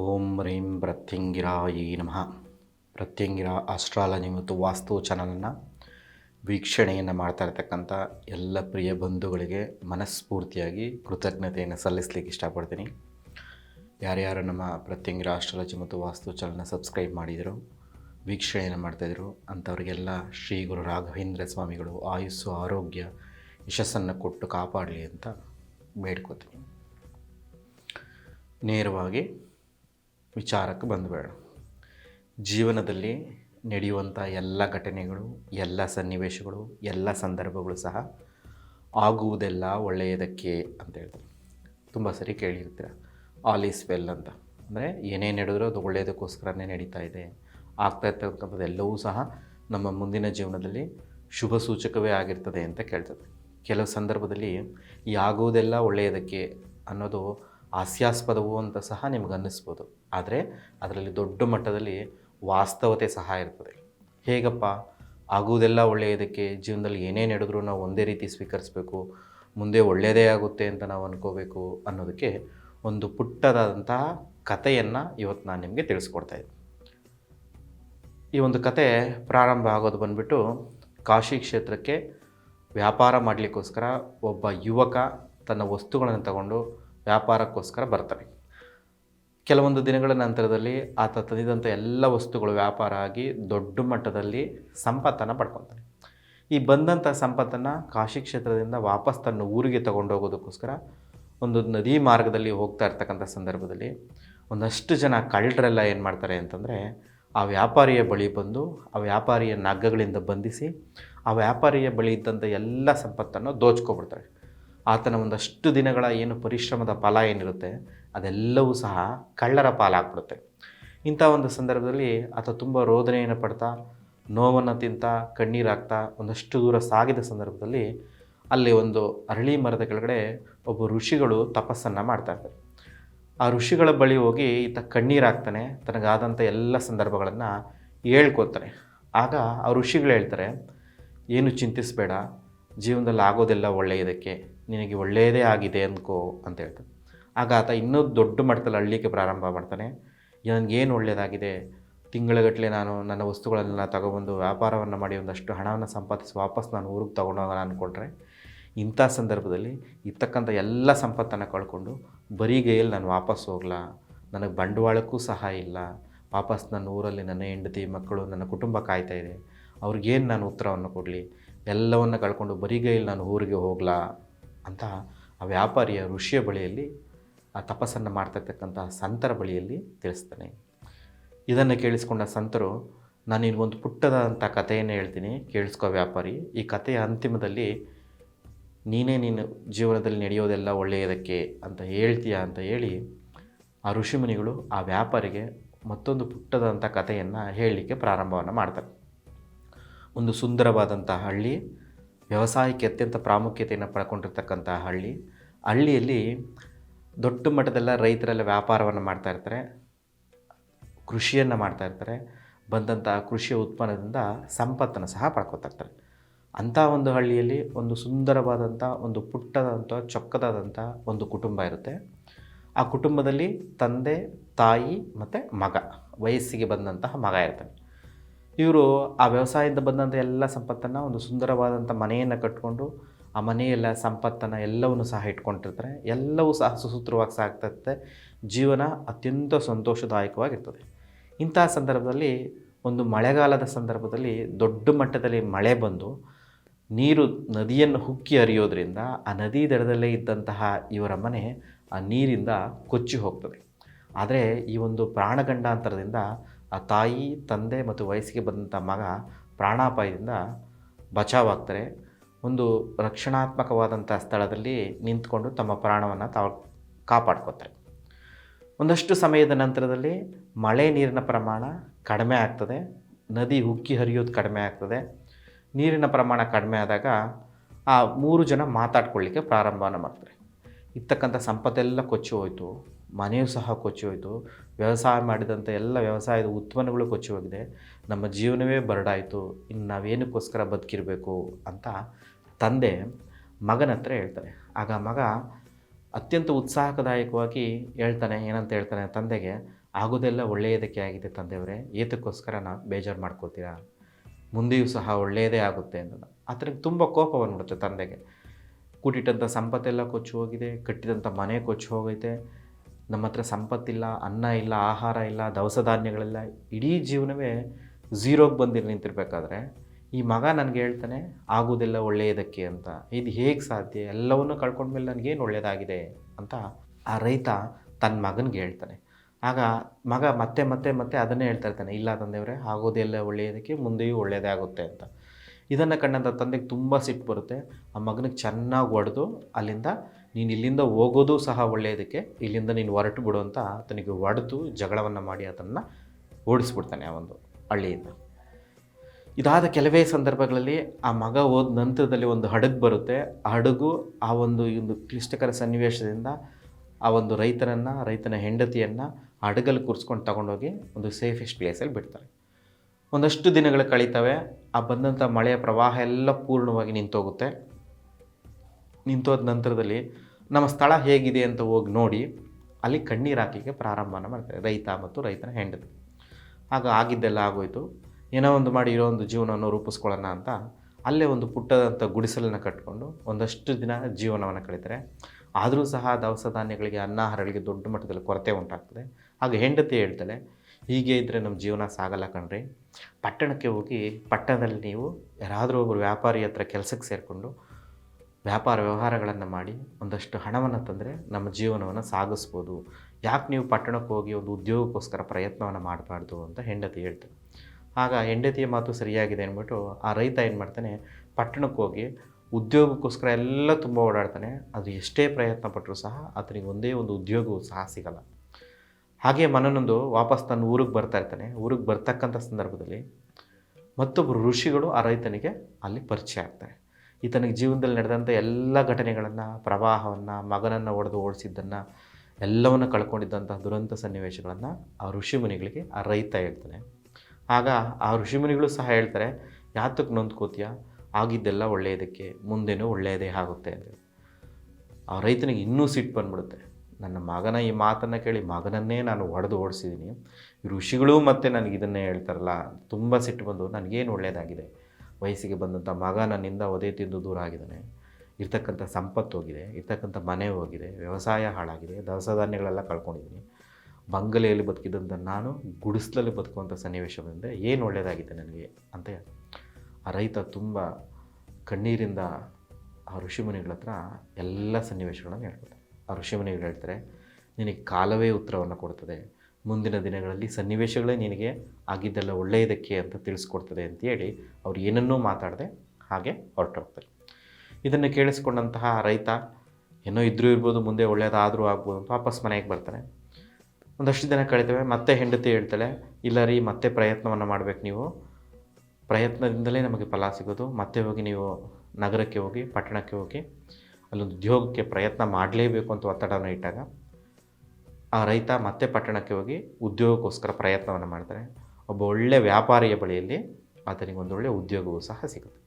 ಓಂ ರೀಂ ಪ್ರತ್ಯಂಗಿರಾಯಿ ನಮಃ. ಪ್ರತ್ಯಂಗಿರ ಆಸ್ಟ್ರಾಲಜಿ ಮತ್ತು ವಾಸ್ತು ಚಾನಲನ್ನು ವೀಕ್ಷಣೆಯನ್ನು ಮಾಡ್ತಾ ಇರ್ತಕ್ಕಂಥ ಎಲ್ಲ ಪ್ರಿಯ ಬಂಧುಗಳಿಗೆ ಮನಸ್ಫೂರ್ತಿಯಾಗಿ ಕೃತಜ್ಞತೆಯನ್ನು ಸಲ್ಲಿಸಲಿಕ್ಕೆ ಇಷ್ಟಪಡ್ತೀನಿ. ಯಾರ್ಯಾರು ನಮ್ಮ ಪ್ರತ್ಯಂಗಿರ ಆಸ್ಟ್ರಾಲಜಿ ಮತ್ತು ವಾಸ್ತು ಚಾನಲ್ನ ಸಬ್ಸ್ಕ್ರೈಬ್ ಮಾಡಿದರು, ವೀಕ್ಷಣೆಯನ್ನು ಮಾಡ್ತಾಯಿದ್ರು ಅಂಥವ್ರಿಗೆಲ್ಲ ಶ್ರೀ ಗುರು ರಾಘವೇಂದ್ರ ಸ್ವಾಮಿಗಳು ಆಯುಸ್ಸು, ಆರೋಗ್ಯ, ಯಶಸ್ಸನ್ನು ಕೊಟ್ಟು ಕಾಪಾಡಲಿ ಅಂತ ಬೇಡ್ಕೋತೀನಿ. ನೇರವಾಗಿ ವಿಚಾರಕ್ಕೆ ಬಂದುಬೇಡ. ಜೀವನದಲ್ಲಿ ನಡೆಯುವಂಥ ಎಲ್ಲ ಘಟನೆಗಳು, ಎಲ್ಲ ಸನ್ನಿವೇಶಗಳು, ಎಲ್ಲ ಸಂದರ್ಭಗಳು ಸಹ ಆಗುವುದೆಲ್ಲ ಒಳ್ಳೆಯದಕ್ಕೆ ಅಂತ ಹೇಳ್ತಾರೆ. ತುಂಬ ಸರಿ ಕೇಳಿರ್ತೀರ. ಆಲ್ ಈಸ್ ವೆಲ್ ಅಂತ. ಅಂದರೆ ಏನೇ ನಡೆದರೂ ಅದು ಒಳ್ಳೆಯದಕ್ಕೋಸ್ಕರನೇ ನಡೀತಾ ಇದೆ. ಆಗ್ತಾ ಇರ್ತಕ್ಕಂಥದ್ದು ಎಲ್ಲವೂ ಸಹ ನಮ್ಮ ಮುಂದಿನ ಜೀವನದಲ್ಲಿ ಶುಭ ಸೂಚಕವೇ ಆಗಿರ್ತದೆ ಅಂತ ಕೇಳ್ತದೆ. ಕೆಲವು ಸಂದರ್ಭದಲ್ಲಿ ಈ ಆಗುವುದೆಲ್ಲ ಒಳ್ಳೆಯದಕ್ಕೆ ಅನ್ನೋದು ಹಾಸ್ಯಾಸ್ಪದವು ಅಂತ ಸಹ ನಿಮ್ಗೆ ಅನ್ನಿಸ್ಬೋದು. ಆದರೆ ಅದರಲ್ಲಿ ದೊಡ್ಡ ಮಟ್ಟದಲ್ಲಿ ವಾಸ್ತವತೆ ಸಹ ಇರ್ತದೆ. ಹೇಗಪ್ಪ? ಆಗುವುದೆಲ್ಲ ಒಳ್ಳೆಯದಕ್ಕೆ ಜೀವನದಲ್ಲಿ ಏನೇ ನಡೆದ್ರು ನಾವು ಒಂದೇ ರೀತಿ ಸ್ವೀಕರಿಸಬೇಕು, ಮುಂದೆ ಒಳ್ಳೆಯದೇ ಆಗುತ್ತೆ ಅಂತ ನಾವು ಅನ್ಕೋಬೇಕು ಅನ್ನೋದಕ್ಕೆ ಒಂದು ಪುಟ್ಟದಾದಂತಹ ಕಥೆಯನ್ನು ಇವತ್ತು ನಾನು ನಿಮಗೆ ತಿಳಿಸ್ಕೊಡ್ತಾ ಇದ್ದೀನಿ. ಈ ಒಂದು ಕತೆ ಪ್ರಾರಂಭ ಆಗೋದು ಬಂದ್ಬಿಟ್ಟು ಕಾಶಿ ಕ್ಷೇತ್ರಕ್ಕೆ ವ್ಯಾಪಾರ ಮಾಡಲಿಕ್ಕೋಸ್ಕರ ಒಬ್ಬ ಯುವಕ ತನ್ನ ವಸ್ತುಗಳನ್ನು ತಗೊಂಡು ವ್ಯಾಪಾರಕ್ಕೋಸ್ಕರ ಬರ್ತಾನೆ ಕೆಲವೊಂದು ದಿನಗಳ ನಂತರದಲ್ಲಿ ಆತ ತಂದಿದಂಥ ಎಲ್ಲ ವಸ್ತುಗಳು ವ್ಯಾಪಾರ ಆಗಿ ದೊಡ್ಡ ಮಟ್ಟದಲ್ಲಿ ಸಂಪತ್ತನ್ನು ಪಡ್ಕೊತಾನೆ. ಈ ಬಂದಂಥ ಸಂಪತ್ತನ್ನು ಕಾಶಿ ಕ್ಷೇತ್ರದಿಂದ ವಾಪಸ್ ತನ್ನ ಊರಿಗೆ ತಗೊಂಡೋಗೋದಕ್ಕೋಸ್ಕರ ಒಂದು ನದಿ ಮಾರ್ಗದಲ್ಲಿ ಹೋಗ್ತಾ ಇರ್ತಕ್ಕಂಥ ಸಂದರ್ಭದಲ್ಲಿ ಒಂದಷ್ಟು ಜನ ಕಳ್ಳರೆಲ್ಲ ಏನು ಮಾಡ್ತಾರೆ ಅಂತಂದರೆ ಆ ವ್ಯಾಪಾರಿಯ ಬಳಿ ಬಂದು ಆ ವ್ಯಾಪಾರಿಯ ನಗ್ಗಗಳಿಂದ ಬಂಧಿಸಿ ಆ ವ್ಯಾಪಾರಿಯ ಬಳಿ ಇದ್ದಂಥ ಎಲ್ಲ ಸಂಪತ್ತನ್ನು ದೋಚ್ಕೊಬಿಡ್ತಾರೆ. ಆತನ ಒಂದಷ್ಟು ದಿನಗಳ ಏನು ಪರಿಶ್ರಮದ ಫಲ ಏನಿರುತ್ತೆ, ಅದೆಲ್ಲವೂ ಸಹ ಕಳ್ಳರ ಪಾಲಾಗ್ಬಿಡುತ್ತೆ. ಇಂಥ ಒಂದು ಸಂದರ್ಭದಲ್ಲಿ ಆತ ತುಂಬ ರೋದನೆಯನ್ನು ಪಡ್ತಾ, ನೋವನ್ನು ತಿಂತ ಕಣ್ಣೀರಾಗ್ತಾ ಒಂದಷ್ಟು ದೂರ ಸಾಗಿದ ಸಂದರ್ಭದಲ್ಲಿ ಅಲ್ಲಿ ಒಂದು ಅರಳಿ ಮರದ ಕೆಳಗಡೆ ಒಬ್ಬ ಋಷಿಗಳು ತಪಸ್ಸನ್ನು ಮಾಡ್ತಾ ಇರ್ತಾರೆ. ಆ ಋಷಿಗಳ ಬಳಿ ಹೋಗಿ ಈತ ಕಣ್ಣೀರಾಗ್ತಾನೆ ತನಗಾದಂಥ ಎಲ್ಲ ಸಂದರ್ಭಗಳನ್ನು ಹೇಳ್ಕೊತಾನೆ ಆಗ ಆ ಋಷಿಗಳು ಹೇಳ್ತಾರೆ, ಏನು ಚಿಂತಿಸಬೇಡ, ಜೀವನದಲ್ಲಿ ಆಗೋದೆಲ್ಲ ಒಳ್ಳೆಯದಕ್ಕೆ. ನಿನಗೆ ಒಳ್ಳೆಯದೇ ಆಗಿದೆ ಅಂದ್ಕೋ ಅಂತ ಹೇಳ್ತಾನೆ. ಆಗ ಆತ ಇನ್ನೂ ದೊಡ್ಡ ಮಟ್ಟದಲ್ಲಿ ಅಳ್ಳಿಕ್ಕೆ ಪ್ರಾರಂಭ ಮಾಡ್ತಾನೆ. ನನಗೇನು ಒಳ್ಳೆಯದಾಗಿದೆ ತಿಂಗಳಗಟ್ಟಲೆ ನಾನು ನನ್ನ ವಸ್ತುಗಳನ್ನೆಲ್ಲ ತಗೊಬಂದು ವ್ಯಾಪಾರವನ್ನು ಮಾಡಿ ಒಂದಷ್ಟು ಹಣವನ್ನು ಸಂಪಾದಿಸಿ ವಾಪಸ್ ನಾನು ಊರಿಗೆ ತೊಗೊಂಡೋಗೋಣ ಅಂದ್ಕೊಂಡ್ರೆ, ಇಂಥ ಸಂದರ್ಭದಲ್ಲಿ ಇರ್ತಕ್ಕಂಥ ಎಲ್ಲ ಸಂಪತ್ತನ್ನು ಕಳ್ಕೊಂಡು ಬರಿಗೈಯಲ್ಲಿ ನಾನು ವಾಪಸ್ ಹೋಗಲ್ಲ ನನಗೆ ಬಂಡವಾಳಕ್ಕೂ ಸಹ ಇಲ್ಲ. ವಾಪಸ್ ನನ್ನ ಊರಲ್ಲಿ ನನ್ನ ಹೆಂಡತಿ, ಮಕ್ಕಳು, ನನ್ನ ಕುಟುಂಬ ಕಾಯ್ತಾ ಇದೆ. ಅವ್ರಿಗೇನು ನಾನು ಉತ್ತರವನ್ನು ಕೊಡಲಿ? ಎಲ್ಲವನ್ನು ಕಳ್ಕೊಂಡು ಬರಿಗೈಯಲ್ಲಿ ನಾನು ಊರಿಗೆ ಹೋಗಲಾ? ಅಂತ ಆ ವ್ಯಾಪಾರಿಯ ಋಷಿಯ ಬಳಿಯಲ್ಲಿ ಆ ತಪಸ್ಸನ್ನು ಮಾಡ್ತಿರ್ತಕ್ಕಂಥ ಸಂತರ ಬಳಿಯಲ್ಲಿ ತಿಳಿಸ್ತಾನೆ. ಇದನ್ನು ಕೇಳಿಸ್ಕೊಂಡ ಸಂತರು, ನಾನು ನಿನಗೊಂದು ಪುಟ್ಟದಂಥ ಕಥೆಯನ್ನು ಹೇಳ್ತೀನಿ, ಕೇಳಿಸ್ಕೋ ವ್ಯಾಪಾರಿ. ಈ ಕಥೆಯ ಅಂತಿಮದಲ್ಲಿ ನೀನೇ ನೀನು ಜೀವನದಲ್ಲಿ ನಡೆಯೋದೆಲ್ಲ ಒಳ್ಳೆಯದಕ್ಕೆ ಅಂತ ಹೇಳ್ತೀಯ ಅಂತ ಹೇಳಿ ಆ ಋಷಿಮುನಿಗಳು ಆ ವ್ಯಾಪಾರಿಗೆ ಮತ್ತೊಂದು ಪುಟ್ಟದಂಥ ಕಥೆಯನ್ನು ಹೇಳಲಿಕ್ಕೆ ಪ್ರಾರಂಭವನ್ನು ಮಾಡ್ತಾರೆ. ಒಂದು ಸುಂದರವಾದಂಥ ಹಳ್ಳಿ ವ್ಯವಸಾಯಕ್ಕೆ ಅತ್ಯಂತ ಪ್ರಾಮುಖ್ಯತೆಯನ್ನು ಪಡ್ಕೊಂಡಿರ್ತಕ್ಕಂಥ ಹಳ್ಳಿ. ಹಳ್ಳಿಯಲ್ಲಿ ದೊಡ್ಡ ಮಟ್ಟದೆಲ್ಲ ರೈತರೆಲ್ಲ ವ್ಯಾಪಾರವನ್ನು ಮಾಡ್ತಾಯಿರ್ತಾರೆ ಕೃಷಿಯನ್ನು ಮಾಡ್ತಾಯಿರ್ತಾರೆ ಬಂದಂಥ ಕೃಷಿಯ ಉತ್ಪನ್ನದಿಂದ ಸಂಪತ್ತನ್ನು ಸಹ ಪಡ್ಕೊತಾ ಇರ್ತಾರೆ. ಅಂಥ ಒಂದು ಹಳ್ಳಿಯಲ್ಲಿ ಒಂದು ಸುಂದರವಾದಂಥ, ಒಂದು ಪುಟ್ಟದಂಥ ಚೊಕ್ಕದಾದಂಥ ಒಂದು ಕುಟುಂಬ ಇರುತ್ತೆ. ಆ ಕುಟುಂಬದಲ್ಲಿ ತಂದೆ, ತಾಯಿ ಮತ್ತು ಮಗ, ವಯಸ್ಸಿಗೆ ಬಂದಂತಹ ಮಗ ಇರ್ತಾನೆ. ಇವರು ಆ ವ್ಯವಸಾಯದಿಂದ ಬಂದಂಥ ಎಲ್ಲ ಸಂಪತ್ತನ್ನು, ಒಂದು ಸುಂದರವಾದಂಥ ಮನೆಯನ್ನು ಕಟ್ಕೊಂಡು ಆ ಮನೆಯೆಲ್ಲ ಸಂಪತ್ತನ್ನು ಎಲ್ಲವನ್ನು ಸಹ ಇಟ್ಕೊಂಡಿರ್ತಾರೆ. ಎಲ್ಲವೂ ಸಹ ಸುಸೂತ್ರವಾಗಿ ಸಾಕ್ತಿರ್ತದೆ ಜೀವನ ಅತ್ಯಂತ ಸಂತೋಷದಾಯಕವಾಗಿರ್ತದೆ. ಇಂತಹ ಸಂದರ್ಭದಲ್ಲಿ, ಒಂದು ಮಳೆಗಾಲದ ಸಂದರ್ಭದಲ್ಲಿ ದೊಡ್ಡ ಮಟ್ಟದಲ್ಲಿ ಮಳೆ ಬಂದು, ನೀರು ನದಿಯನ್ನು ಹುಕ್ಕಿ ಹರಿಯೋದ್ರಿಂದ, ಆ ನದಿ ದಡದಲ್ಲೇ ಇದ್ದಂತಹ ಇವರ ಮನೆ ಆ ನೀರಿಂದ ಕೊಚ್ಚಿ ಹೋಗ್ತದೆ. ಆದರೆ ಈ ಒಂದು ಪ್ರಾಣಗಂಡಾಂತರದಿಂದ ಆ ತಾಯಿ, ತಂದೆ ಮತ್ತು ವಯಸ್ಸಿಗೆ ಬಂದಂಥ ಮಗ ಪ್ರಾಣಾಪಾಯದಿಂದ ಬಚಾವಾಗ್ತಾರೆ. ಒಂದು ರಕ್ಷಣಾತ್ಮಕವಾದಂಥ ಸ್ಥಳದಲ್ಲಿ ನಿಂತ್ಕೊಂಡು ತಮ್ಮ ಪ್ರಾಣವನ್ನು ತಾವು ಕಾಪಾಡ್ಕೋತಾರೆ. ಒಂದಷ್ಟು ಸಮಯದ ನಂತರದಲ್ಲಿ ಮಳೆ ನೀರಿನ ಪ್ರಮಾಣ ಕಡಿಮೆ ಆಗ್ತದೆ. ನದಿ ಉಕ್ಕಿ ಹರಿಯೋದು ಕಡಿಮೆ ಆಗ್ತದೆ. ನೀರಿನ ಪ್ರಮಾಣ ಕಡಿಮೆ ಆದಾಗ ಆ ಮೂರು ಜನ ಮಾತಾಡ್ಕೊಳ್ಳಿಕ್ಕೆ ಪ್ರಾರಂಭನ ಮಾಡ್ತಾರೆ. ಇರ್ತಕ್ಕಂಥ ಸಂಪತ್ತೆಲ್ಲ ಕೊಚ್ಚಿ ಹೋಯಿತು. ಮನೆಯೂ ಸಹ ಕೊಚ್ಚಿ ಹೋಯಿತು. ವ್ಯವಸಾಯ ಮಾಡಿದಂಥ ಎಲ್ಲ ವ್ಯವಸಾಯದ ಉತ್ಪನ್ನಗಳು ಕೊಚ್ಚಿ ಹೋಗಿದೆ. ನಮ್ಮ ಜೀವನವೇ ಬರಡಾಯಿತು. ಇನ್ನು ನಾವೇನಕ್ಕೋಸ್ಕರ ಬದುಕಿರಬೇಕು ಅಂತ ತಂದೆ ಮಗನ ಹತ್ರ ಹೇಳ್ತಾರೆ ಆಗ ಮಗ ಅತ್ಯಂತ ಉತ್ಸಾಹದಾಯಕವಾಗಿ ಹೇಳ್ತಾನೆ, ಏನಂತ ಹೇಳ್ತಾನೆ ತಂದೆಗೆ, ಆಗೋದೆಲ್ಲ ಒಳ್ಳೆಯದಕ್ಕೆ ಆಗಿದೆ ತಂದೆಯವರೇ, ಏತಕ್ಕೋಸ್ಕರ ನಾ ಬೇಜಾರು ಮಾಡ್ಕೋತೀರಾ ಮುಂದೆಯೂ ಸಹ ಒಳ್ಳೆಯದೇ ಆಗುತ್ತೆ ಅಂತ ಆತನಿಗೆ ತುಂಬ ಕೋಪ ಬಂದ್ಬಿಡುತ್ತೆ ತಂದೆಗೆ. ಕೂಟಿಟ್ಟಂಥ ಸಂಪತ್ತೆಲ್ಲ ಕೊಚ್ಚಿ ಹೋಗಿದೆ, ಕಟ್ಟಿದಂಥ ಮನೆ ಕೊಚ್ಚಿ ಹೋಗೈತೆ. ನಮ್ಮ ಹತ್ರ ಸಂಪತ್ತಿಲ್ಲ, ಅನ್ನ ಇಲ್ಲ, ಆಹಾರ ಇಲ್ಲ, ದವಸ ಧಾನ್ಯಗಳಿಲ್ಲ ಇಡೀ ಜೀವನವೇ ಝೀರೋಗೆ ಬಂದಿರು ನಿಂತಿರ್ಬೇಕಾದ್ರೆ ಈ ಮಗ ನನಗೆ ಹೇಳ್ತಾನೆ, ಆಗೋದೆಲ್ಲ ಒಳ್ಳೆಯದಕ್ಕೆ ಅಂತ. ಇದು ಹೇಗೆ ಸಾಧ್ಯ? ಎಲ್ಲವನ್ನೂ ಕಳ್ಕೊಂಡ್ಮೇಲೆ ನನಗೇನು ಒಳ್ಳೆಯದಾಗಿದೆ ಅಂತ ಆ ರೈತ ತನ್ನ ಮಗನಿಗೆ ಹೇಳ್ತಾನೆ. ಆಗ ಮಗ ಮತ್ತೆ ಮತ್ತೆ ಮತ್ತೆ ಅದನ್ನೇ ಹೇಳ್ತಾ ಇರ್ತಾನೆ, ಇಲ್ಲ ತಂದೆಯವರೇ, ಆಗೋದೆಲ್ಲ ಒಳ್ಳೆಯದಕ್ಕೆ, ಮುಂದೆಯೂ ಒಳ್ಳೆಯದೇ ಆಗುತ್ತೆ ಅಂತ. ಇದನ್ನು ಕಂಡಂಥ ತಂದೆಗೆ ತುಂಬ ಸಿಟ್ಟು ಬರುತ್ತೆ. ಆ ಮಗನಿಗೆ ಚೆನ್ನಾಗಿ ಹೊಡೆದು ಅಲ್ಲಿಂದ ನೀನು ಇಲ್ಲಿಂದ ಹೋಗೋದು ಸಹ ಒಳ್ಳೆಯದಕ್ಕೆ, ಇಲ್ಲಿಂದ ನೀನು ಹೊರಟು ಬಿಡು ಅಂತ ಆತನಿಗೆ ಹೊಡೆದು ಜಗಳವನ್ನು ಮಾಡಿ ಅದನ್ನು ಓಡಿಸ್ಬಿಡ್ತಾನೆ ಆ ಒಂದು ಹಳ್ಳಿಯಿಂದ. ಇದಾದ ಕೆಲವೇ ಸಂದರ್ಭಗಳಲ್ಲಿ ಆ ಮಗ ಹೋದ ನಂತರದಲ್ಲಿ ಒಂದು ಹಡಗು ಬರುತ್ತೆ. ಆ ಹಡಗು ಆ ಒಂದು ಒಂದು ಕ್ಲಿಷ್ಟಕರ ಸನ್ನಿವೇಶದಿಂದ ಆ ಒಂದು ರೈತನನ್ನು, ರೈತನ ಹೆಂಡತಿಯನ್ನು ಹಡಗಲ್ಲಿ ಕೂರಿಸ್ಕೊಂಡು ತಗೊಂಡೋಗಿ ಒಂದು ಸೇಫೆಸ್ಟ್ ಪ್ಲೇಸಲ್ಲಿ ಬಿಡ್ತಾರೆ. ಒಂದಷ್ಟು ದಿನಗಳು ಕಳೀತವೆ. ಆ ಬಂದಂಥ ಮಳೆಯ ಪ್ರವಾಹ ಎಲ್ಲ ಪೂರ್ಣವಾಗಿ ನಿಂತೋಗುತ್ತೆ. ನಿಂತೋದ ನಂತರದಲ್ಲಿ ನಮ್ಮ ಸ್ಥಳ ಹೇಗಿದೆ ಅಂತ ಹೋಗಿ ನೋಡಿ ಅಲ್ಲಿ ಕಣ್ಣೀರು ಹಾಕಲಿಕ್ಕೆ ಪ್ರಾರಂಭನ ಮಾಡ್ತಾರೆ, ರೈತ ಮತ್ತು ರೈತನ ಹೆಂಡತಿ. ಆಗ ಆಗಿದ್ದೆಲ್ಲ ಆಗೋಯ್ತು. ಏನೋ ಒಂದು ಮಾಡಿ ಇರೋ ಒಂದು ಜೀವನವನ್ನು ರೂಪಿಸ್ಕೊಳ್ಳೋಣ ಅಂತ ಅಲ್ಲೇ ಒಂದು ಪುಟ್ಟದಂಥ ಗುಡಿಸಲನ್ನು ಕಟ್ಕೊಂಡು ಒಂದಷ್ಟು ದಿನ ಜೀವನವನ್ನು ಕಳೀತಾರೆ. ಆದರೂ ಸಹ ದವಸ ಧಾನ್ಯಗಳಿಗೆ ಅನ್ನಾಹಾರಗಳಿಗೆ ದೊಡ್ಡ ಮಟ್ಟದಲ್ಲಿ ಕೊರತೆ ಉಂಟಾಗ್ತದೆ. ಆಗ ಹೆಂಡತಿ ಹೇಳ್ತಾಳೆ, ಹೀಗೆ ಇದ್ದರೆ ನಮ್ಮ ಜೀವನ ಸಾಗಲ್ಲ ಕಣ್ರಿ. ಪಟ್ಟಣಕ್ಕೆ ಹೋಗಿ ಪಟ್ಟಣದಲ್ಲಿ ನೀವು ಯಾರಾದರೂ ಒಬ್ಬರು ವ್ಯಾಪಾರಿ ಹತ್ರ ಕೆಲಸಕ್ಕೆ ಸೇರಿಕೊಂಡು ವ್ಯಾಪಾರ ವ್ಯವಹಾರಗಳನ್ನು ಮಾಡಿ ಒಂದಷ್ಟು ಹಣವನ್ನು ತಂದರೆ ನಮ್ಮ ಜೀವನವನ್ನು ಸಾಗಿಸ್ಬೋದು. ಯಾಕೆ ನೀವು ಪಟ್ಟಣಕ್ಕೆ ಹೋಗಿ ಒಂದು ಉದ್ಯೋಗಕ್ಕೋಸ್ಕರ ಪ್ರಯತ್ನವನ್ನು ಮಾಡಬಾರ್ದು ಅಂತ ಹೆಂಡತಿ ಹೇಳ್ತಾರೆ ಆಗ ಹೆಂಡತಿಯ ಮಾತು ಸರಿಯಾಗಿದೆ ಅಂದ್ಬಿಟ್ಟು ಆ ರೈತ ಏನು ಮಾಡ್ತಾನೆ, ಪಟ್ಟಣಕ್ಕೆ ಹೋಗಿ ಉದ್ಯೋಗಕ್ಕೋಸ್ಕರ ಎಲ್ಲ ತುಂಬ ಓಡಾಡ್ತಾನೆ. ಅದು ಎಷ್ಟೇ ಪ್ರಯತ್ನ ಪಟ್ಟರೂ ಸಹ ಆತನಿಗೆ ಒಂದೇ ಒಂದು ಉದ್ಯೋಗವು ಸಹ ಸಿಗಲ್ಲ. ಹಾಗೆ ಮನನೊಂದು ವಾಪಸ್ ತನ್ನ ಊರಿಗೆ ಬರ್ತಾ ಇರ್ತಾನೆ. ಊರಿಗೆ ಬರ್ತಕ್ಕಂಥ ಸಂದರ್ಭದಲ್ಲಿ ಮತ್ತೊಬ್ಬರು ಋಷಿಗಳು ಆ ರೈತನಿಗೆ ಅಲ್ಲಿ ಪರಿಚಯ ಆಗ್ತಾರೆ. ಈತನಿಗೆ ಜೀವನದಲ್ಲಿ ನಡೆದಂಥ ಎಲ್ಲ ಘಟನೆಗಳನ್ನು, ಪ್ರವಾಹವನ್ನು, ಮಗನನ್ನು ಒಡೆದು ಓಡಿಸಿದ್ದನ್ನು, ಎಲ್ಲವನ್ನು ಕಳ್ಕೊಂಡಿದ್ದಂಥ ದುರಂತ ಸನ್ನಿವೇಶಗಳನ್ನು ಆ ಋಷಿಮುನಿಗಳಿಗೆ ಆ ರೈತ ಹೇಳ್ತಾನೆ. ಆಗ ಆ ಋಷಿಮುನಿಗಳು ಸಹ ಹೇಳ್ತಾರೆ, ಯಾತಕ್ಕೆ ನೊಂದ್ಕೋತೀಯ? ಆಗಿದ್ದೆಲ್ಲ ಒಳ್ಳೆಯದಕ್ಕೆ, ಮುಂದೆನೂ ಒಳ್ಳೆಯದೇ ಆಗುತ್ತೆ ಅಂತ. ಆ ರೈತನಿಗೆ ಇನ್ನೂ ಸಿಟ್ಟು ಬಂದ್ಬಿಡುತ್ತೆ. ನನ್ನ ಮಗನ ಈ ಮಾತನ್ನು ಕೇಳಿ ಮಗನನ್ನೇ ನಾನು ಹೊಡೆದು ಓಡಿಸಿದ್ದೀನಿ. ಋಷಿಗಳು ಮತ್ತೆ ನನಗೆ ಇದನ್ನೇ ಹೇಳ್ತಾರಲ್ಲ, ತುಂಬ ಸಿಟ್ಟು ಬಂದು ನನಗೇನು ಒಳ್ಳೆಯದಾಗಿದೆ? ವಯಸ್ಸಿಗೆ ಬಂದಂಥ ಮಗ ನನ್ನಿಂದ ಒದೆ ತಿಂದು ದೂರ ಆಗಿದ್ದಾನೆ. ಇರ್ತಕ್ಕಂಥ ಸಂಪತ್ತು ಹೋಗಿದೆ, ಇರ್ತಕ್ಕಂಥ ಮನೆ ಹೋಗಿದೆ, ವ್ಯವಸಾಯ ಹಾಳಾಗಿದೆ ದವಸ ಧಾನ್ಯಗಳೆಲ್ಲ ಕಳ್ಕೊಂಡಿದ್ದೀನಿ. ಬಂಗಲೆಯಲ್ಲಿ ಬದುಕಿದಂಥ ನಾನು ಗುಡಿಸ್ಲಲ್ಲಿ ಬದುಕುವಂಥ ಸನ್ನಿವೇಶ ಬಂದರೆ ಏನು ಒಳ್ಳೆಯದಾಗಿದೆ ನನಗೆ ಅಂತ ಆ ರೈತ ತುಂಬ ಕಣ್ಣೀರಿಂದ ಆ ಋಷಿಮುನಿಗಳ ಹತ್ರ ಎಲ್ಲ ಸನ್ನಿವೇಶಗಳನ್ನು ಹೇಳ್ತಾರೆ ಆ ಋಷಿಮುನಿಗಳು ಹೇಳ್ತಾರೆ, ನಿನಗೆ ಕಾಲವೇ ಉತ್ತರವನ್ನು ಕೊಡ್ತದೆ ಮುಂದಿನ ದಿನಗಳಲ್ಲಿ ಸನ್ನಿವೇಶಗಳೇ ನಿನಗೆ ಆಗಿದ್ದೆಲ್ಲ ಒಳ್ಳೆಯದಕ್ಕೆ ಅಂತ ತಿಳಿಸ್ಕೊಡ್ತದೆ ಅಂತೇಳಿ ಅವ್ರು ಏನನ್ನೂ ಮಾತಾಡದೆ ಹಾಗೆ ಹೊರಟೋಗ್ತಾರೆ. ಇದನ್ನು ಕೇಳಿಸ್ಕೊಂಡಂತಹ ರೈತ ಏನೋ ಇದ್ರೂ ಇರ್ಬೋದು, ಮುಂದೆ ಒಳ್ಳೆಯದಾದರೂ ಆಗ್ಬೋದು ಅಂತ ವಾಪಸ್ ಮನೆಗೆ ಬರ್ತಾನೆ. ಒಂದಷ್ಟು ದಿನ ಕಳೀತವೆ, ಮತ್ತೆ ಹೆಂಡತಿ ಹೇಳ್ತಾಳೆ, ಇಲ್ಲ ರೀ, ಮತ್ತೆ ಪ್ರಯತ್ನವನ್ನು ಮಾಡಬೇಕು ನೀವು. ಪ್ರಯತ್ನದಿಂದಲೇ ನಮಗೆ ಫಲ ಸಿಗೋದು. ಮತ್ತೆ ಹೋಗಿ ನೀವು ನಗರಕ್ಕೆ ಹೋಗಿ, ಪಟ್ಟಣಕ್ಕೆ ಹೋಗಿ, ಅಲ್ಲೊಂದು ಉದ್ಯೋಗಕ್ಕೆ ಪ್ರಯತ್ನ ಮಾಡಲೇಬೇಕು ಅಂತ ಒತ್ತಡವನ್ನು ಇಟ್ಟಾಗ ಆ ರೈತ ಮತ್ತೆ ಪಟ್ಟಣಕ್ಕೆ ಹೋಗಿ ಉದ್ಯೋಗಕ್ಕೋಸ್ಕರ ಪ್ರಯತ್ನವನ್ನು ಮಾಡ್ತಾರೆ. ಒಬ್ಬ ಒಳ್ಳೆಯ ವ್ಯಾಪಾರಿಯ ಬಳಿಯಲ್ಲಿ ಆತನಿಗೆ ಒಂದು ಒಳ್ಳೆಯ ಉದ್ಯೋಗವೂ ಸಹ ಸಿಗುತ್ತೆ.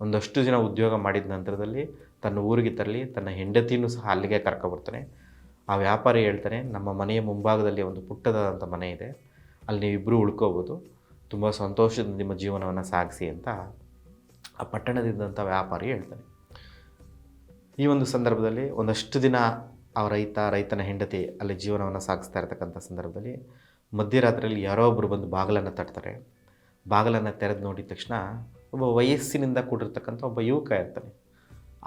ಒಂದಷ್ಟು ದಿನ ಉದ್ಯೋಗ ಮಾಡಿದ ನಂತರದಲ್ಲಿ ತನ್ನ ಊರಿಗೆ ತರಲಿ, ತನ್ನ ಹೆಂಡತಿಯನ್ನು ಸಹ ಅಲ್ಲಿಗೆ ಕರ್ಕೊಬರ್ತಾನೆ ಆ ವ್ಯಾಪಾರಿ ಹೇಳ್ತಾನೆ, ನಮ್ಮ ಮನೆಯ ಮುಂಭಾಗದಲ್ಲಿ ಒಂದು ಪುಟ್ಟದಾದಂಥ ಮನೆ ಇದೆ. ಅಲ್ಲಿ ನೀವಿಬ್ಬರೂ ಉಳ್ಕೋಬೋದು. ತುಂಬ ಸಂತೋಷದಿಂದ ನಿಮ್ಮ ಜೀವನವನ್ನು ಸಾಗಿಸಿ ಅಂತ ಆ ಪಟ್ಟಣದಿದ್ದಂಥ ವ್ಯಾಪಾರಿ ಹೇಳ್ತಾನೆ. ಈ ಒಂದು ಸಂದರ್ಭದಲ್ಲಿ ಒಂದಷ್ಟು ದಿನ ಆ ರೈತ, ರೈತನ ಹೆಂಡತಿ ಅಲ್ಲಿ ಜೀವನವನ್ನು ಸಾಗಿಸ್ತಾ ಇರ್ತಕ್ಕಂಥ ಸಂದರ್ಭದಲ್ಲಿ ಮಧ್ಯರಾತ್ರಿಯಲ್ಲಿ ಯಾರೋ ಒಬ್ಬರು ಬಂದು ಬಾಗಿಲನ್ನು ತಟ್ತಾರೆ. ಬಾಗಿಲನ್ನು ತೆರೆದು ನೋಡಿದ ತಕ್ಷಣ ಒಬ್ಬ ವಯಸ್ಸಿನಿಂದ ಕೂಡಿರ್ತಕ್ಕಂಥ ಒಬ್ಬ ಯುವಕ ಇರ್ತಾನೆ.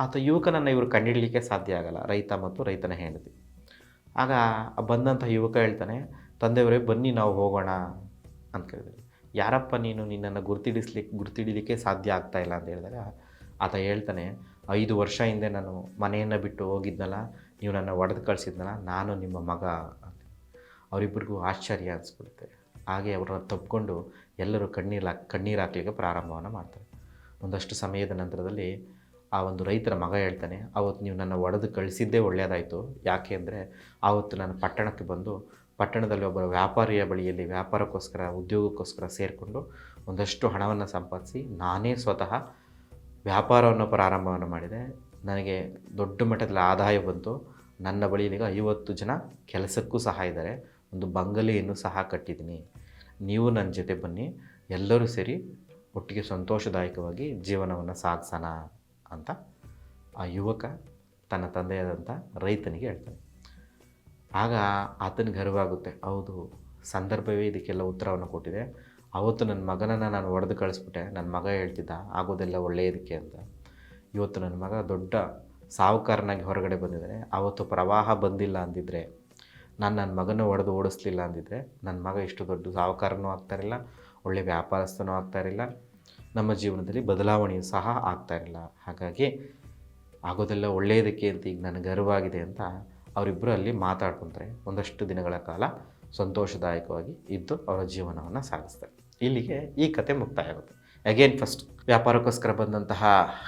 ಆತ ಯುವಕನನ್ನು ಇವರು ಕಂಡಿಡಲಿಕ್ಕೆ ಸಾಧ್ಯ ಆಗಲ್ಲ, ರೈತ ಮತ್ತು ರೈತನ ಹೆಂಡತಿ. ಆಗ ಬಂದಂಥ ಯುವಕ ಹೇಳ್ತಾನೆ, ತಂದೆಯವರೇ, ಬನ್ನಿ ನಾವು ಹೋಗೋಣ ಅಂತ ಕೇಳಿದ್ರು. ಯಾರಪ್ಪ ನೀನು ನಿನ್ನನ್ನು ಗುರ್ತಿಡಿಸ್ಲಿಕ್ಕೆ ಗುರ್ತಿಡಿಲಿಕ್ಕೆ ಸಾಧ್ಯ ಆಗ್ತಾ ಇಲ್ಲ ಅಂತ ಹೇಳಿದಾಗ ಆತ ಹೇಳ್ತಾನೆ, ಐದು ವರ್ಷ ಹಿಂದೆ ನಾನು ಮನೆಯನ್ನು ಬಿಟ್ಟು ಹೋಗಿದ್ನಲ್ಲ ನೀವು ನನ್ನ ಒಡೆದು ಕಳಿಸಿದ್ನಲ್ಲ, ನಾನು ನಿಮ್ಮ ಮಗ ಅವರಿಬ್ಬರಿಗೂ ಆಶ್ಚರ್ಯ ಅನಿಸ್ಬಿಡುತ್ತೆ. ಹಾಗೆ ಅವರನ್ನು ತಪ್ಪಿಕೊಂಡು ಎಲ್ಲರೂ ಕಣ್ಣೀರು ಹಾಕಿ ಕಣ್ಣೀರು ಹಾಕ್ಲಿಕ್ಕೆ ಪ್ರಾರಂಭವನ್ನು ಮಾಡ್ತಾರೆ. ಒಂದಷ್ಟು ಸಮಯದ ನಂತರದಲ್ಲಿ ಆ ಒಂದು ರೈತರ ಮಗ ಹೇಳ್ತಾನೆ, ಅವತ್ತು ನೀವು ನನ್ನ ಒಡೆದು ಕಳಿಸಿದ್ದೇ ಒಳ್ಳೆಯದಾಯಿತು ಯಾಕೆ ಅಂದರೆ ಆವತ್ತು ನಾನು ಪಟ್ಟಣಕ್ಕೆ ಬಂದು ಪಟ್ಟಣದಲ್ಲಿ ಒಬ್ಬ ವ್ಯಾಪಾರಿಯ ಬಳಿಯಲ್ಲಿ ವ್ಯಾಪಾರಕ್ಕೋಸ್ಕರ, ಉದ್ಯೋಗಕ್ಕೋಸ್ಕರ ಸೇರಿಕೊಂಡು ಒಂದಷ್ಟು ಹಣವನ್ನು ಸಂಪಾದಿಸಿ ನಾನೇ ಸ್ವತಃ ವ್ಯಾಪಾರವನ್ನು ಪ್ರಾರಂಭವನ್ನು ಮಾಡಿದೆ. ನನಗೆ ದೊಡ್ಡ ಮಟ್ಟದಲ್ಲಿ ಆದಾಯ ಬಂತು. ನನ್ನ ಬಳಿಯಲ್ಲೀಗ ಐವತ್ತು ಜನ ಕೆಲಸಕ್ಕೂ ಸಹ ಇದ್ದಾರೆ. ಒಂದು ಬಂಗಲೆಯನ್ನು ಸಹ ಕಟ್ಟಿದ್ದೀನಿ. ನೀವು ನನ್ನ ಜೊತೆ ಬನ್ನಿ. ಎಲ್ಲರೂ ಸೇರಿ ಒಟ್ಟಿಗೆ ಸಂತೋಷದಾಯಕವಾಗಿ ಜೀವನವನ್ನು ಸಾಗಿಸೋಣ ಅಂತ ಆ ಯುವಕ ತನ್ನ ತಂದೆಯಾದಂಥ ರೈತನಿಗೆ ಹೇಳ್ತಾನೆ. ಆಗ ಆತನಿಗೆ ಗರ್ವಾಗುತ್ತೆ ಹೌದು, ಸಂದರ್ಭವೇ ಇದಕ್ಕೆಲ್ಲ ಉತ್ತರವನ್ನು ಕೊಟ್ಟಿದೆ. ಅವತ್ತು ನನ್ನ ಮಗನನ್ನು ನಾನು ಒಡೆದು ಕಳಿಸ್ಬಿಟ್ಟೆ. ನನ್ನ ಮಗ ಹೇಳ್ತಿದ್ದ, ಆಗೋದೆಲ್ಲ ಒಳ್ಳೆಯದಕ್ಕೆ ಅಂತ. ಇವತ್ತು ನನ್ನ ಮಗ ದೊಡ್ಡ ಸಾಹುಕಾರನಾಗಿ ಹೊರಗಡೆ ಬಂದಿದ್ದಾನೆ. ಆವತ್ತು ಪ್ರವಾಹ ಬಂದಿಲ್ಲ ಅಂದಿದ್ದರೆ ನಾನು ನನ್ನ ಮಗನ ಒಡೆದು ಓಡಿಸ್ಲಿಲ್ಲ ಅಂದಿದ್ದರೆ ನನ್ನ ಮಗ ಇಷ್ಟು ದೊಡ್ಡ ಸಾಹುಕಾರನೂ ಆಗ್ತಾಯಿರಲಿಲ್ಲ ಒಳ್ಳೆ ವ್ಯಾಪಾರಸ್ಥನೂ ಆಗ್ತಾರಿಲ್ಲ ನಮ್ಮ ಜೀವನದಲ್ಲಿ ಬದಲಾವಣೆಯೂ ಸಹ ಆಗ್ತಾಯಿರಲಿಲ್ಲ ಹಾಗಾಗಿ ಆಗೋದೆಲ್ಲ ಒಳ್ಳೆಯದಕ್ಕೆ ಅಂತ ಈಗ ನನಗೆ ಗರ್ವಾಗಿದೆ ಅಂತ ಅವರಿಬ್ಬರು ಅಲ್ಲಿ ಮಾತಾಡ್ಕೊತಾರೆ. ಒಂದಷ್ಟು ದಿನಗಳ ಕಾಲ ಸಂತೋಷದಾಯಕವಾಗಿ ಇದ್ದು ಅವರ ಜೀವನವನ್ನು ಸಾಗಿಸ್ತಾರೆ. ಇಲ್ಲಿಗೆ ಈ ಕತೆ ಮುಕ್ತಾಯ ಆಗುತ್ತೆ. ಅಗೇನ್ ಫಸ್ಟ್ ವ್ಯಾಪಾರಕ್ಕೋಸ್ಕರ ಬಂದಂತಹ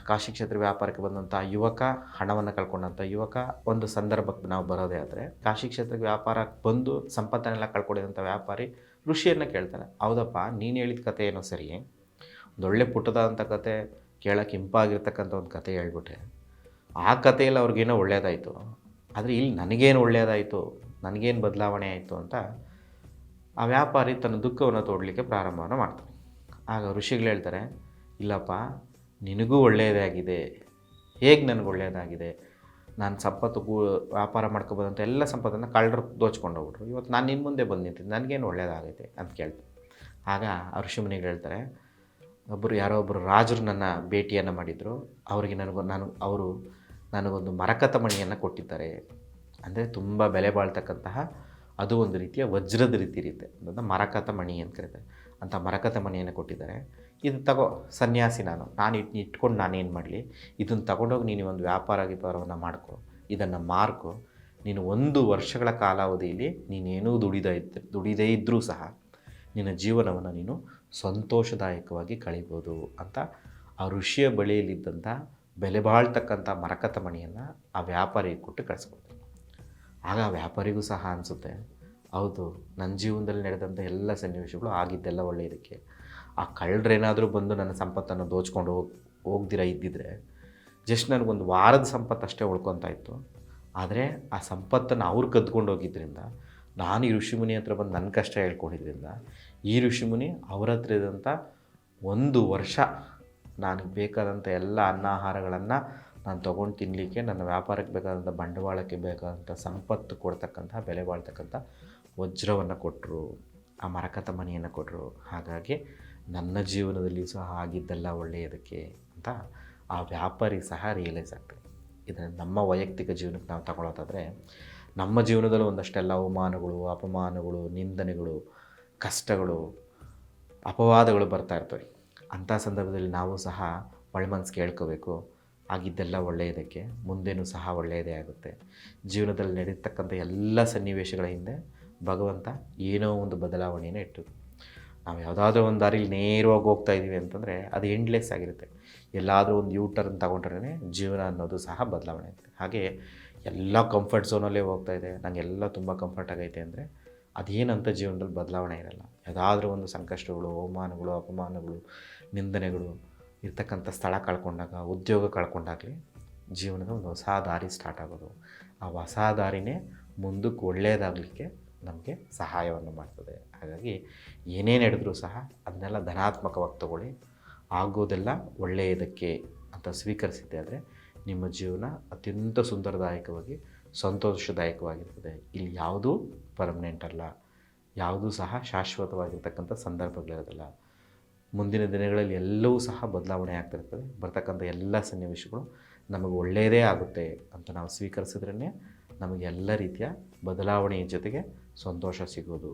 ಕಾಶಿ ಕ್ಷೇತ್ರ ವ್ಯಾಪಾರಕ್ಕೆ ಬಂದಂತಹ ಯುವಕ, ಹಣವನ್ನು ಕಳ್ಕೊಂಡಂಥ ಯುವಕ, ಒಂದು ಸಂದರ್ಭಕ್ಕೆ ನಾವು ಬರೋದೇ ಆದರೆ, ಕಾಶಿ ಕ್ಷೇತ್ರಕ್ಕೆ ವ್ಯಾಪಾರಕ್ಕೆ ಬಂದು ಸಂಪತ್ತನ್ನೆಲ್ಲ ಕಳ್ಕೊಂಡಿದಂಥ ವ್ಯಾಪಾರಿ ಋಷಿಯನ್ನು ಕೇಳ್ತಾನೆ. ಹೌದಪ್ಪ, ನೀನು ಹೇಳಿದ ಕತೆ ಏನೋ ಸರಿ? ಒಂದೊಳ್ಳೆ ಪುಟ್ಟದಾದಂಥ ಕತೆ, ಕೇಳೋಕೆ ಇಂಪಾಗಿರ್ತಕ್ಕಂಥ ಒಂದು ಕತೆ ಹೇಳ್ಬಿಟ್ಟೆ ಆ ಕಥೆಯಲ್ಲಿ ಅವ್ರಿಗೇನೋ ಒಳ್ಳೆಯದಾಯಿತು ಆದರೆ ಇಲ್ಲಿ ನನಗೇನು ಒಳ್ಳೆಯದಾಯಿತು ನನಗೇನು ಬದಲಾವಣೆ ಆಯಿತು ಅಂತ ಆ ವ್ಯಾಪಾರಿ ತನ್ನ ದುಃಖವನ್ನು ತೋಡಲಿಕ್ಕೆ ಪ್ರಾರಂಭವನ್ನು ಮಾಡ್ತಾನೆ. ಆಗ ಋಷಿಗಳು ಹೇಳ್ತಾರೆ, ಇಲ್ಲಪ್ಪ, ನಿನಗೂ ಒಳ್ಳೆಯದಾಗಿದೆ ಹೇಗೆ ನನಗೆ ಒಳ್ಳೆಯದಾಗಿದೆ ನಾನು ಸಂಪತ್ತು ವ್ಯಾಪಾರ ಮಾಡ್ಕೊಬೋದಂತ ಎಲ್ಲ ಸಂಪತ್ತನ್ನು ಕಳ್ಳರು ದೋಚ್ಕೊಂಡು ಹೋಗ್ಬಿಟ್ರು. ಇವತ್ತು ನಾನು ನಿನ್ನ ಮುಂದೆ ಬಂದು ನಿಂತಿದ್ದೆ, ನನಗೇನು ಒಳ್ಳೆಯದಾಗೈತೆ ಅಂತ ಕೇಳ್ತೀನಿ ಆಗ ಆ ಋಷಿಮುನಿಗಳು ಹೇಳ್ತಾರೆ ಒಬ್ಬರು ಯಾರೋ ಒಬ್ಬರು ರಾಜರು ನನ್ನ ಭೇಟಿಯನ್ನು ಮಾಡಿದರು. ಅವರಿಗೆ ನನಗೂ, ನಾನು, ಅವರು ನನಗೊಂದು ಮರಕತ ಮಣಿಯನ್ನು ಕೊಟ್ಟಿದ್ದಾರೆ. ಅಂದರೆ ತುಂಬ ಬೆಲೆ ಬಾಳ್ತಕ್ಕಂತಹ, ಅದು ಒಂದು ರೀತಿಯ ವಜ್ರದ ರೀತಿ ಇರುತ್ತೆ. ಅದನ್ನು ಮರಕತ ಮಣಿ ಅಂತ ಕರೀತಾರೆ. ಅಂಥ ಮರಕತ ಮನೆಯನ್ನು ಕೊಟ್ಟಿದ್ದಾರೆ. ಇದು ತಗೋ, ಸನ್ಯಾಸಿ ನಾನು. ನಾನು ಇಟ್, ಇಟ್ಕೊಂಡು ನಾನೇನು ಮಾಡಲಿ? ಇದನ್ನು ತಗೊಂಡೋಗಿ ನೀನು ಒಂದು ವ್ಯಾಪಾರ ವ್ಯಾಪಾರವನ್ನು ಮಾಡ್ಕೊ. ಇದನ್ನು ಮಾರ್ಕೊ. ನೀನು ಒಂದು ವರ್ಷಗಳ ಕಾಲಾವಧಿಯಲ್ಲಿ ನೀನೇನೂ ದುಡಿದ ದುಡಿದೇ ಇದ್ದರೂ ಸಹ ನಿನ್ನ ಜೀವನವನ್ನು ನೀನು ಸಂತೋಷದಾಯಕವಾಗಿ ಕಳಿಬೋದು ಅಂತ ಆ ಋಷಿಯ ಬಳಿಯಲ್ಲಿದ್ದಂಥ ಬೆಲೆ ಬಾಳ್ತಕ್ಕಂಥ ಮರಕತ ಮಣಿಯನ್ನು ಆ ವ್ಯಾಪಾರಿಗೆ ಕೊಟ್ಟು ಕಳಿಸ್ಕೊಡ್ತೀನಿ. ಆಗ ವ್ಯಾಪಾರಿಗೂ ಸಹ ಅನಿಸುತ್ತೆ ಹೌದು ನನ್ನ ಜೀವನದಲ್ಲಿ ನಡೆದಂಥ ಎಲ್ಲ ಸನ್ನಿವೇಶಗಳು ಆಗಿದ್ದೆಲ್ಲ ಒಳ್ಳೆಯದಕ್ಕೆ ಆ ಕಳ್ಳರೇನಾದರೂ ಬಂದು ನನ್ನ ಸಂಪತ್ತನ್ನು ದೋಚ್ಕೊಂಡು ಹೋಗಿ, ಹೋಗ್ದಿರ ಇದ್ದಿದ್ರೆ ಜಸ್ಟ್ ನನಗೊಂದು ವಾರದ ಸಂಪತ್ತು ಅಷ್ಟೇ ಉಳ್ಕೊತಾ ಇತ್ತು. ಆದರೆ ಆ ಸಂಪತ್ತನ್ನು ಅವ್ರು ಕದ್ಕೊಂಡು ಹೋಗಿದ್ದರಿಂದ ನಾನು ಈ ಋಷಿಮುನಿ ಹತ್ರ ಬಂದು ನನ್ನ ಕಷ್ಟ ಹೇಳ್ಕೊಂಡಿದ್ದರಿಂದ ಈ ಋಷಿಮುನಿ ಅವ್ರ ಹತ್ರ ಇದ್ದಂಥ ಒಂದು ವರ್ಷ ನನಗೆ ಬೇಕಾದಂಥ ಎಲ್ಲ ಅನ್ನಾಹಾರಗಳನ್ನು ನಾನು ತೊಗೊಂಡು ತಿನ್ನಲಿಕ್ಕೆ ನನ್ನ ವ್ಯಾಪಾರಕ್ಕೆ ಬೇಕಾದಂಥ ಬಂಡವಾಳಕ್ಕೆ ಬೇಕಾದಂಥ ಸಂಪತ್ತು ಕೊಡ್ತಕ್ಕಂಥ ಬೆಲೆ ಬಾಳ್ತಕ್ಕಂಥ ವಜ್ರವನ್ನು ಕೊಟ್ಟರು ಆ ಮರಕತ ಮನೆಯನ್ನು ಕೊಟ್ಟರು ಹಾಗಾಗಿ ನನ್ನ ಜೀವನದಲ್ಲಿ ಸಹ ಆಗಿದ್ದೆಲ್ಲ ಒಳ್ಳೆಯದಕ್ಕೆ ಅಂತ ಆ ವ್ಯಾಪಾರಿ ಸಹ ರಿಯಲೈಸ್ ಆಗ್ತದೆ ಇದನ್ನು ನಮ್ಮ ವೈಯಕ್ತಿಕ ಜೀವನಕ್ಕೆ ನಾವು ತಗೊಳ್ಳೋದಾದರೆ ನಮ್ಮ ಜೀವನದಲ್ಲಿ ಒಂದಷ್ಟೆಲ್ಲ ಅವಮಾನಗಳು, ಅಪಮಾನಗಳು, ನಿಂದನೆಗಳು, ಕಷ್ಟಗಳು, ಅಪವಾದಗಳು ಬರ್ತಾ ಇರ್ತವೆ. ಅಂಥ ಸಂದರ್ಭದಲ್ಲಿ ನಾವು ಸಹ ಒಳಮನ್ಸು ಕೇಳ್ಕೋಬೇಕು. ಆಗಿದ್ದೆಲ್ಲ ಒಳ್ಳೆಯದಕ್ಕೆ, ಮುಂದೇನೂ ಸಹ ಒಳ್ಳೆಯದೇ ಆಗುತ್ತೆ. ಜೀವನದಲ್ಲಿ ನಡೀತಕ್ಕಂಥ ಎಲ್ಲ ಸನ್ನಿವೇಶಗಳ ಹಿಂದೆ ಭಗವಂತ ಏನೋ ಒಂದು ಬದಲಾವಣೆಯನ್ನು ಇಟ್ಟು ನಾವು ಯಾವುದಾದ್ರೂ ಒಂದು ದಾರಿಲಿ ನೇರವಾಗಿ ಹೋಗ್ತಾ ಇದ್ದೀವಿ ಅಂತಂದರೆ ಅದು ಎಂಡ್ಲೆಸ್ ಆಗಿರುತ್ತೆ. ಎಲ್ಲಾದರೂ ಒಂದು ಯೂಟರ್ನ್ ತಗೊಂಡ್ರೇ ಜೀವನ ಅನ್ನೋದು ಸಹ ಬದಲಾವಣೆ ಆಗುತ್ತೆ. ಹಾಗೆ ಎಲ್ಲ ಕಂಫರ್ಟ್ ಝೋನಲ್ಲೇ ಹೋಗ್ತಾ ಇದೆ. ನನಗೆಲ್ಲ ತುಂಬ ಕಂಫರ್ಟ್ ಆಗೈತೆ ಅಂದರೆ ಅದೇನಂತ ಜೀವನದಲ್ಲಿ ಬದಲಾವಣೆ ಇರಲ್ಲ. ಯಾವುದಾದ್ರೂ ಒಂದು ಸಂಕಷ್ಟಗಳು, ಅವಮಾನಗಳು, ಅಪಮಾನಗಳು, ನಿಂದನೆಗಳು ಇರ್ತಕ್ಕಂಥ ಸ್ಥಳ ಕಳ್ಕೊಂಡಾಗ, ಉದ್ಯೋಗ ಕಳ್ಕೊಂಡಾಗಲಿ ಜೀವನದ ಒಂದು ಹೊಸ ದಾರಿ ಸ್ಟಾರ್ಟ್ ಆಗೋದು. ಆ ಹೊಸ ದಾರಿನೇ ಮುಂದಕ್ಕೆ ಒಳ್ಳೆಯದಾಗಲಿಕ್ಕೆ ನಮಗೆ ಸಹಾಯವನ್ನು ಮಾಡ್ತದೆ. ಹಾಗಾಗಿ ಏನೇನು ನಡೆದರೂ ಸಹ ಅದನ್ನೆಲ್ಲ ಧನಾತ್ಮಕವಾಗಿ ತಗೊಳ್ಳಿ. ಆಗೋದೆಲ್ಲ ಒಳ್ಳೆಯದಕ್ಕೆ ಅಂತ ಸ್ವೀಕರಿಸಿದ್ದೆ ಆದರೆ ನಿಮ್ಮ ಜೀವನ ಅತ್ಯಂತ ಸುಂದರದಾಯಕವಾಗಿ, ಸಂತೋಷದಾಯಕವಾಗಿರ್ತದೆ. ಇಲ್ಲಿ ಯಾವುದೂ ಪರ್ಮನೆಂಟ್ ಅಲ್ಲ. ಯಾವುದೂ ಸಹ ಶಾಶ್ವತವಾಗಿರ್ತಕ್ಕಂಥ ಸಂದರ್ಭಗಳಿರೋದಿಲ್ಲ ಮುಂದಿನ ದಿನಗಳಲ್ಲಿ ಎಲ್ಲವೂ ಸಹ ಬದಲಾವಣೆ ಆಗ್ತಿರ್ತದೆ. ಬರ್ತಕ್ಕಂಥ ಎಲ್ಲ ಸನ್ನಿವೇಶಗಳು ನಮಗೆ ಒಳ್ಳೆಯದೇ ಆಗುತ್ತೆ ಅಂತ ನಾವು ಸ್ವೀಕರಿಸಿದ್ರೇ ನಮಗೆ ಎಲ್ಲ ರೀತಿಯ ಬದಲಾವಣೆಯ ಜೊತೆಗೆ ಸಂತೋಷ ಸಿಗೋದು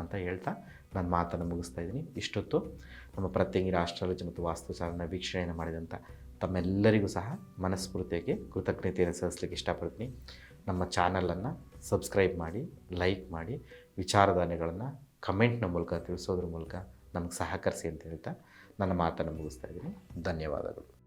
ಅಂತ ಹೇಳ್ತಾ ನನ್ನ ಮಾತನ್ನು ಮುಗಿಸ್ತಾ ಇದ್ದೀನಿ. ಇಷ್ಟೊತ್ತು ನಮ್ಮ ಪ್ರತ್ಯಂಗಿರ ಆಸ್ಟ್ರಾಲಜಿ ಮತ್ತು ವಾಸ್ತುಶಾಸ್ತ್ರನ ವೀಕ್ಷಣೆಯನ್ನು ಮಾಡಿದಂಥ ತಮ್ಮೆಲ್ಲರಿಗೂ ಸಹ ಮನಸ್ಫೂರ್ತಿಯಾಗಿ ಕೃತಜ್ಞತೆಯನ್ನು ಸಲ್ಲಿಸಲಿಕ್ಕೆ ಇಷ್ಟಪಡ್ತೀನಿ. ನಮ್ಮ ಚಾನಲನ್ನು ಸಬ್ಸ್ಕ್ರೈಬ್ ಮಾಡಿ, ಲೈಕ್ ಮಾಡಿ ವಿಚಾರಧಾನೆಗಳನ್ನು ಕಮೆಂಟ್ನ ಮೂಲಕ ತಿಳಿಸೋದ್ರ ಮೂಲಕ ನಮಗೆ ಸಹಕರಿಸಿ ಅಂತ ಹೇಳ್ತಾ ನನ್ನ ಮಾತನ್ನು ಮುಗಿಸ್ತಾ ಇದ್ದೀನಿ. ಧನ್ಯವಾದಗಳು.